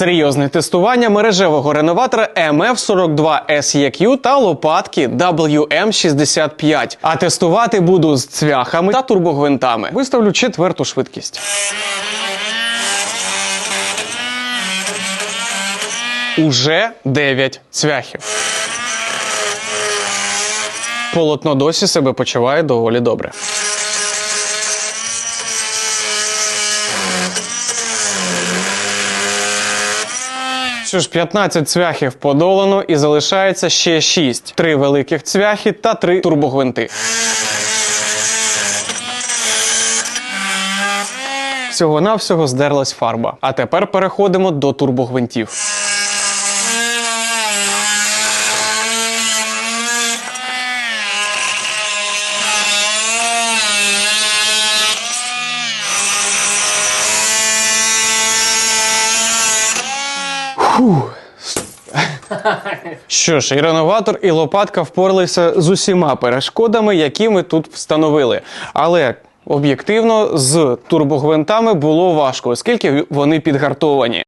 Серйозне тестування мережевого реноватора MF42 SEQ та лопатки WM65. А тестувати буду з цвяхами та турбогвинтами. Виставлю четверту швидкість. Уже 9 цвяхів. Полотно досі себе почуває доволі добре. Що ж, 15 цвяхів подолано і залишається ще 6. Три великих цвяхи та три турбогвинти. Всього-навсього здерлась фарба. А тепер переходимо до турбогвинтів. Що ж, і реноватор, і лопатка впоралися з усіма перешкодами, які ми тут встановили. Але об'єктивно з турбогвинтами було важко, оскільки вони підгартовані.